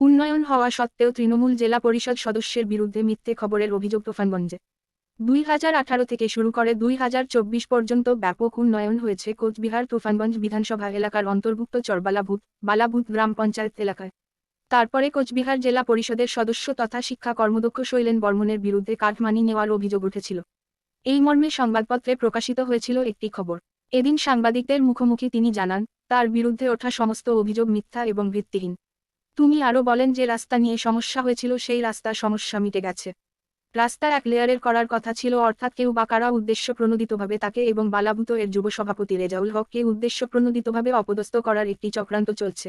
উন্নয়ন হওয়া সত্ত্বেও তৃণমূল জেলা পরিষদ সদস্যের বিরুদ্ধে মিথ্যে খবরের অভিযোগ তুফানগঞ্জে। দুই হাজার আঠারো থেকে শুরু করে দুই হাজার চব্বিশ পর্যন্ত ব্যাপক উন্নয়ন হয়েছে কোচবিহার তুফানগঞ্জ বিধানসভা এলাকার অন্তর্ভুক্ত চরবালাভূত, বালাভূত গ্রাম পঞ্চায়েত এলাকায়। তারপরে কোচবিহার জেলা পরিষদের সদস্য তথা শিক্ষা কর্মদক্ষ শৈলেন বর্মনের বিরুদ্ধে কাঠমানি নেওয়ার অভিযোগ উঠেছিল। এই মর্মে সংবাদপত্রে প্রকাশিত হয়েছিল একটি খবর। এদিন সাংবাদিকদের মুখোমুখি তিনি জানান, তার বিরুদ্ধে ওঠা সমস্ত অভিযোগ মিথ্যা এবং ভিত্তিহীন। তুমি আরও বলেন যে রাস্তা নিয়ে সমস্যা হয়েছিল, সেই রাস্তার সমস্যা মিটে গেছে। রাস্তা এক লেয়ারের করার কথা ছিল, অর্থাৎ কেউ বা কারা উদ্দেশ্য প্রণোদিতভাবে তাকে এবং বালাভূত এর যুব সভাপতি রেজাউল হককে উদ্দেশ্য প্রণোদিতভাবে অপদস্থ করার একটি চক্রান্ত চলছে।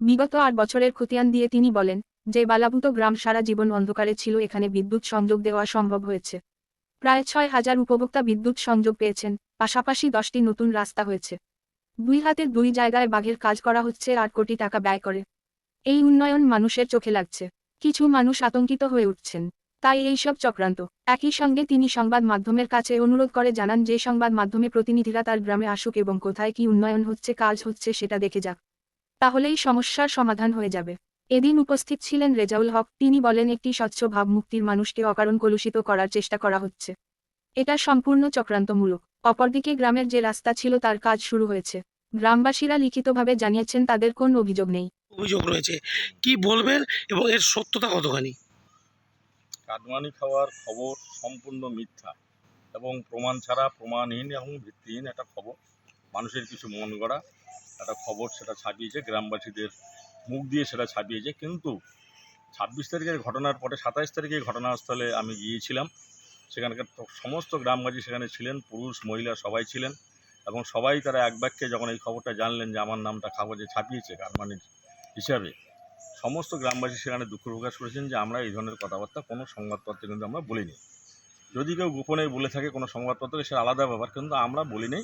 বিগত আট বছরের খতিয়ান দিয়ে তিনি বলেন, যে বালাভূত গ্রাম সারা জীবন অন্ধকারে ছিল, এখানে বিদ্যুৎ সংযোগ দেওয়া সম্ভব হয়েছে। প্রায় ছয় হাজার উপভোক্তা বিদ্যুৎ সংযোগ পেয়েছেন, পাশাপাশি দশটি নতুন রাস্তা হয়েছে। দুই হাতে দুই জায়গায় বাঘের কাজ করা হচ্ছে, আট কোটি টাকা ব্যয় করে। এই উন্নয়ন মানুষের চোখে লাগছে। কিছু মানুষ আতঙ্কিত হয়ে উঠছেন। তাই এইসব চক্রান্ত। একই সঙ্গে তিনি সংবাদ মাধ্যমের কাছে অনুরোধ করে জানান যে সংবাদ মাধ্যমে প্রতিনিধিরা তার গ্রামে আসুক এবং কোথায় কি উন্নয়ন হচ্ছে, কাজ হচ্ছে সেটা দেখে যাক। তাহলেই সমস্যার সমাধান হয়ে যাবে। এদিন উপস্থিত ছিলেন রেজাউল হক। তিনি বলেন, একটি স্বচ্ছ ভাবমুক্তির মানুষকে অকারণ কলুষিত করার চেষ্টা করা হচ্ছে। এটা সম্পূর্ণ চক্রান্তমূলক। অপরদিকে গ্রামের যে রাস্তা ছিল তার কাজ শুরু হয়েছে। গ্রামবাসীরা লিখিতভাবে জানিয়েছেন, তাদের কোন অভিযোগ নেই। অভিযোগ রয়েছে। কি বলবেন এবং এর সত্যতা কতখানি? কাটমানি খাওয়ার খবর সম্পূর্ণ মিথ্যা এবং প্রমাণ ছাড়া প্রমাণহীন এবং ভিত্তিহীন একটা খবর। মানুষের কিছু মন গড়া একটা খবর সেটা ছাপিয়েছে, গ্রামবাসীদের মুখ দিয়ে সেটা ছাপিয়েছে। কিন্তু ছাব্বিশ তারিখের ঘটনার পরে, সাতাইশ তারিখে ঘটনাস্থলে আমি গিয়েছিলাম। সেখানকার সমস্ত গ্রামবাসী সেখানে ছিলেন, পুরুষ, মহিলা সবাই ছিলেন এবং সবাই তারা এক বাক্যে যখন এই খবরটা জানলেন যে আমার নামটা কাগজে ছাপিয়েছে কারমানির হিসাবে সমস্ত গ্রামবাসী সেখানে দুঃখ প্রকাশ করেছেন যে আমরা এই ধরনের কথাবার্তা, কোনো সংবাদপত্রে কিন্তু আমরা বলিনি। যদি কেউ গোপনে বলে থাকে কোনো সংবাদপত্রে, সেটা আলাদা ব্যাপার, কিন্তু আমরা বলিনি।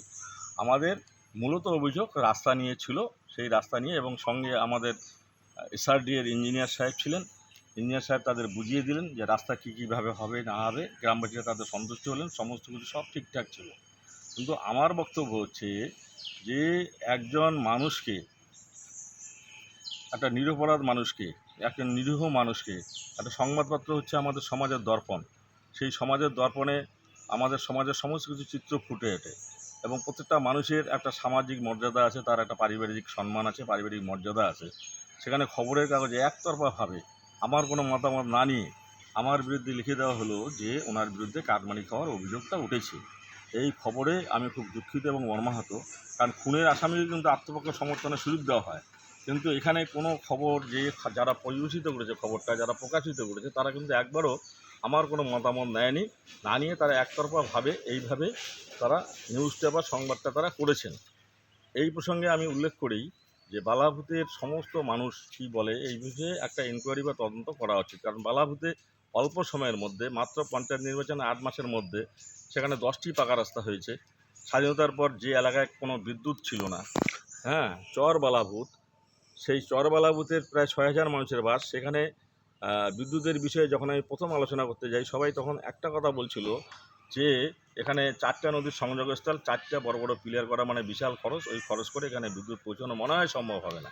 আমাদের মূলত অভিযোগ রাস্তা নিয়ে ছিল, সেই রাস্তা নিয়ে এবং সঙ্গে আমাদের এসআরডি এর ইঞ্জিনিয়ার সাহেব ছিলেন। ইঞ্জিনিয়ার সাহেব তাদের বুঝিয়ে দিলেন যে রাস্তা কী, কীভাবে হবে, না হবে। গ্রামবাসীরা তাদের সন্তুষ্ট হলেন, সমস্ত কিছু সব ঠিকঠাক ছিল। কিন্তু আমার বক্তব্য হচ্ছে যে একজন মানুষকে একটা নিরপরাধ মানুষকে, একটা নিরীহ মানুষকে, একটা সংবাদপত্র হচ্ছে আমাদের সমাজের দর্পণ। সেই সমাজের দর্পণে আমাদের সমাজের সমস্ত কিছু চিত্র ফুটে ওঠে এবং প্রত্যেকটা মানুষের একটা সামাজিক মর্যাদা আছে, তার একটা পারিবারিক সম্মান আছে, পারিবারিক মর্যাদা আছে। সেখানে খবরের কাগজে একতরফাভাবে আমার কোনো মতামত না নিয়ে আমার বিরুদ্ধে লিখে দেওয়া হলো যে ওনার বিরুদ্ধে কাটমানি খাওয়ার অভিযোগটা উঠেছে। এই খবরে আমি খুব দুঃখিত এবং মর্মাহত, কারণ খুনের আসামিকে কিন্তু আত্মপক্ষ সমর্থনের সুযোগ দেওয়া হয়। কিন্তু এখানে কোনো খবর যে যারা পরিবেশিত করেছে খবরটা, যারা প্রকাশিত করেছে, তারা কিন্তু একবারও আমার কোনো মতামত নেয়নি। না নিয়ে তারা একতরফাভাবে এইভাবে তারা নিউজ পেপার সংবাদটা তারা করেছেন। এই প্রসঙ্গে আমি উল্লেখ করি যে বালাভূতের সমস্ত মানুষ কী বলে এই বিষয়ে একটা ইনকোয়ারি বা তদন্ত করা উচিত। কারণ বালাভূতে অল্প সময়ের মধ্যে, মাত্র পঞ্চায়েত নির্বাচনে আট মাসের মধ্যে সেখানে দশটি পাকা রাস্তা হয়েছে। স্বাধীনতার পর যে এলাকায় কোনো বিদ্যুৎ ছিল না হ্যাঁ চর বালাভূত সেই চরবালা বুথের প্রায় ছয় হাজার মানুষের বাস। সেখানে বিদ্যুতের বিষয়ে যখন আমি প্রথম আলোচনা করতে যাই, সবাই তখন একটা কথা বলছিল যে, এখানে চারটা নদীর সংযোগস্থল, চারটা বড় বড় পিলার করা মানে বিশাল খরচ। ওই খরচ করে এখানে বিদ্যুৎ পৌঁছানো মনে হয় সম্ভব হবে না।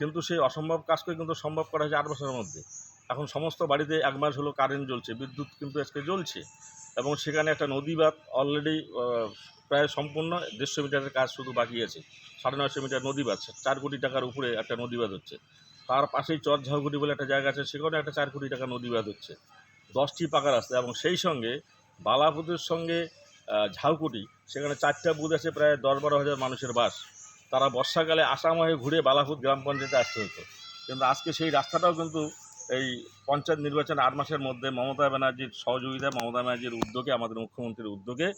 কিন্তু সেই অসম্ভব কাজকে কিন্তু সম্ভব করা হয়েছে আট বছরের মধ্যে। এখন সমস্ত বাড়িতে এক মাস হলো কারেন্ট জ্বলছে, বিদ্যুৎ কিন্তু আজকে জ্বলছে। এবং সেখানে একটা নদীবাদ অলরেডি প্রায় সম্পূর্ণ, দেড়শো মিটারের কাজ শুধু বাকি আছে। সাড়ে নয়শো মিটার নদী বাঁধ চার কোটি টাকার উপরে একটা নদী বাঁধ হচ্ছে। তার পাশেই চর ঝাউগুড়ি বলে একটা জায়গা আছে সেখানে একটা চার কোটি টাকা নদী বাঁধ হচ্ছে। দশটি পাকা রাস্তা এবং সেই সঙ্গে বালাপুদের সঙ্গে ঝাউকুটি, সেখানে চারটা বুথ আছে, প্রায় দশ বারো হাজার মানুষের বাস। তারা বর্ষাকালে আসাম হয়ে ঘুরে বালাপুর গ্রাম পঞ্চায়েতে আসতে হতো। কিন্তু আজকে সেই রাস্তাটাও কিন্তু এই পঞ্চায়েত নির্বাচন আট মাসের মধ্যে মমতা ব্যানার্জির সহযোগিতা, মমতা ব্যানার্জির উদ্যোগে, আমাদের মুখ্যমন্ত্রীর উদ্যোগে,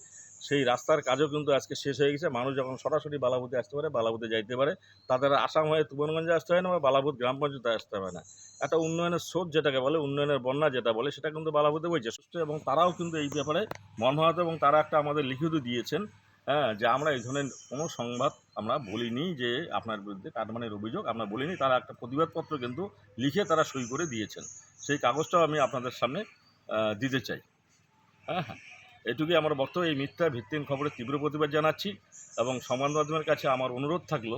সেই রাস্তার কাজও কিন্তু আজকে শেষ হয়ে গেছে। মানুষ যখন সরাসরি বালাবুতে আসতে পারে, বালাবুতে যাইতে পারে। তাদের আসাম হয়ে তুবনগঞ্জে আসতে হয় না বা বালাবুত গ্রাম পঞ্চায়েতে আসতে হবে না। একটা উন্নয়নের স্রোত যেটাকে বলে, উন্নয়নের বন্যা যেটা বলে, সেটা কিন্তু বালাবুতে বইছে। সুস্থ এবং তারাও কিন্তু এই ব্যাপারে মর্মাহত এবং তারা একটা আমাদের লিখিত দিয়েছেন হ্যাঁ যে আমরা এই ধরনের কোনো সংবাদ আমরা বলিনি যে আপনার বিরুদ্ধে কাটমানের অভিযোগ, আমরা বলিনি, তারা একটা প্রতিবাদপত্র কিন্তু লিখে তারা সই করে দিয়েছেন। সেই কাগজটাও আমি আপনাদের সামনে দিতে চাই। হ্যাঁ হ্যাঁ। এটুকুই আমার বক্তব্য, এই মিথ্যা ভিত্তিহীন খবরের তীব্র প্রতিবাদ জানাচ্ছি এবং সংবাদ মাধ্যমের কাছে আমার অনুরোধ থাকল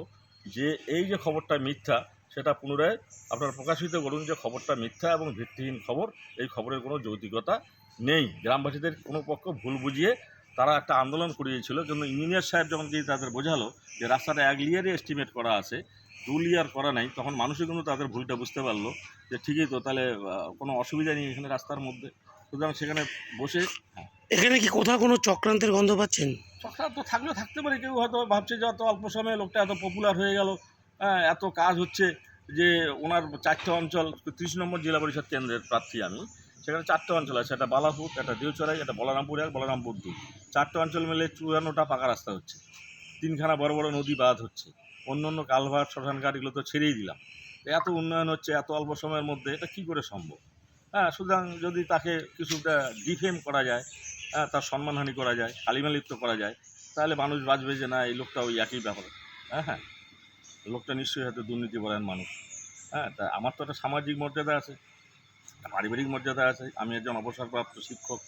যে এই যে খবরটা মিথ্যা, সেটা পুনরায় আপনারা প্রকাশিত করুন যে খবরটা মিথ্যা এবং ভিত্তিহীন খবর। এই খবরের কোনো যৌতিকতা নেই। গ্রামবাসীদের কোনো পক্ষ ভুল বুঝিয়ে তারা একটা আন্দোলন করিয়েছিল কিন্তু ইঞ্জিনিয়ার সাহেব যখন গিয়ে তাদের বোঝালো যে রাস্তাটা এক লিয়ারে এস্টিমেট করা আছে দু লিয়ার করা নাই তখন মানুষই কিন্তু তাদের ভুলটা বুঝতে পারল যে ঠিকই তো তাহলে কোনো অসুবিধা নেই এখানে রাস্তার মধ্যে। সুতরাং সেখানে বসে এখানে কি কোথাও কোনো চক্রান্তের গন্ধ পাচ্ছেন? চক্রান্ত থাকলেও থাকতে পারে কেউ হয়তো ভাবছে যে অত অল্প সময়ে লোকটা এত পপুলার হয়ে গেল হ্যাঁ এত কাজ হচ্ছে যে ওনার চারটে অঞ্চল ত্রিশ নম্বর জেলা পরিষদ কেন্দ্রের প্রার্থী আমি। সেখানে চারটে অঞ্চল আছে, একটা বালাপুর, একটা দেওচড়াই একটা বলরামপুর এক, বলরামপুর দুই। চারটে অঞ্চল মিলে চুয়ান্নটা পাকা রাস্তা হচ্ছে। তিনখানা বড় বড় নদী বাঁধ হচ্ছে। অন্য অন্য কালভার শ্মশানঘাট এগুলো তো ছেড়েই দিলাম। এত উন্নয়ন হচ্ছে, এত অল্প সময়ের মধ্যে, এটা কী করে সম্ভব? হ্যাঁ সুতরাং যদি তাকে কিছুটা ডিফেম করা যায় হ্যাঁ তার সম্মানহানি করা যায় কালিমালিপ্ত করা যায়, তাহলে মানুষ বাঁচবে যে না, এই লোকটা ওই একই ব্যাপার। হ্যাঁ হ্যাঁ লোকটা নিশ্চয়ই হয়তো দুর্নীতি বলেন মানুষ। হ্যাঁ তা আমার তো একটা সামাজিক মর্যাদা আছে। পারিবারিক মর্যাদা আছে। আমি একজন অবসরপ্রাপ্ত শিক্ষক।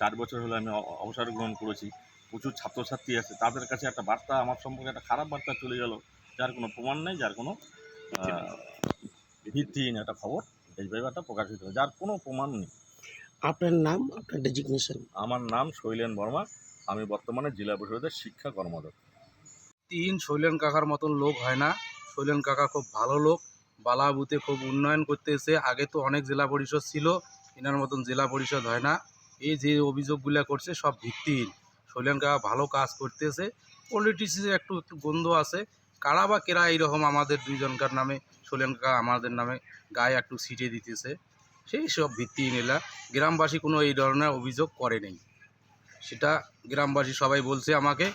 চার বছর হলে আমি অবসর গ্রহণ করেছি। প্রচুর ছাত্রছাত্রী আছে। তাদের কাছে একটা বার্তা আমার সম্পর্কে একটা খারাপ বার্তা চলে গেল যার কোনো প্রমাণ নেই যার কোনো ভিত্তিহীন একটা খবর এই ব্যাপারটা প্রকাশিত হয় যার কোনো প্রমাণ নেই। আপনার নাম আপনার ডেজিগনেশন আমার নাম শৈলেন বর্মা। আমি বর্তমানে জেলা পরিষদের শিক্ষা কর্মদক্ষ। তিন শৈলেন কাকার মতন লোক হয় না। শৈলেন কাকা খুব ভালো লোক। বালাবুতে খুব উন্নয়ন করতে করতেছে আগে তো অনেক জেলা পরিষদ ছিল, এনার মতন জেলা পরিষদ হয় না। এই যে অভিযোগগুলো করছে, সব ভিত্তিহীন। শৈলেন কাকা ভালো কাজ করতেছে পলিটিক্সে একটু একটু গন্ধ আছে। কারা বা কেরা এইরকম আমাদের দুইজনকার নামে শৈলেন কাকা আমাদের নামে গায়ে একটু ছিটিয়ে দিতেছে, সেই সব ভিত্তিহীন এলা। গ্রামবাসী কোনো এই ধরনের অভিযোগ করে নেই। সেটা গ্রামবাসী সবাই বলছে আমাকে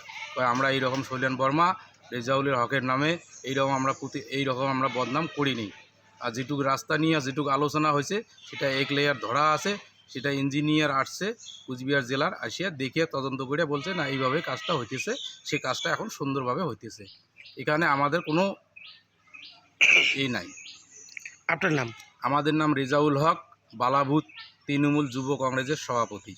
আমরা এইরকম শৈলেন বর্মা রেজাউলের হকের নামে এইরকম আমরা প্রতি এইরকম আমরা বদনাম করিনি। আর যেটুকু রাস্তা নিয়ে যেটুকু আলোচনা হয়েছে সেটা এক লেয়ার ধরা আছে সেটা ইঞ্জিনিয়ার আসছে কুচবিহার জেলার আসিয়া দেখে তদন্ত করে বলছে না এইভাবে কাজটা হইতেছে সে কাজটা এখন সুন্দরভাবে হইতেছে। এখানে আমাদের কোনো এই নাই। আপনার নাম? আমাদের নাম রেজাউল হক বালাভূত তৃণমূল যুব কংগ্রেসের সভাপতি।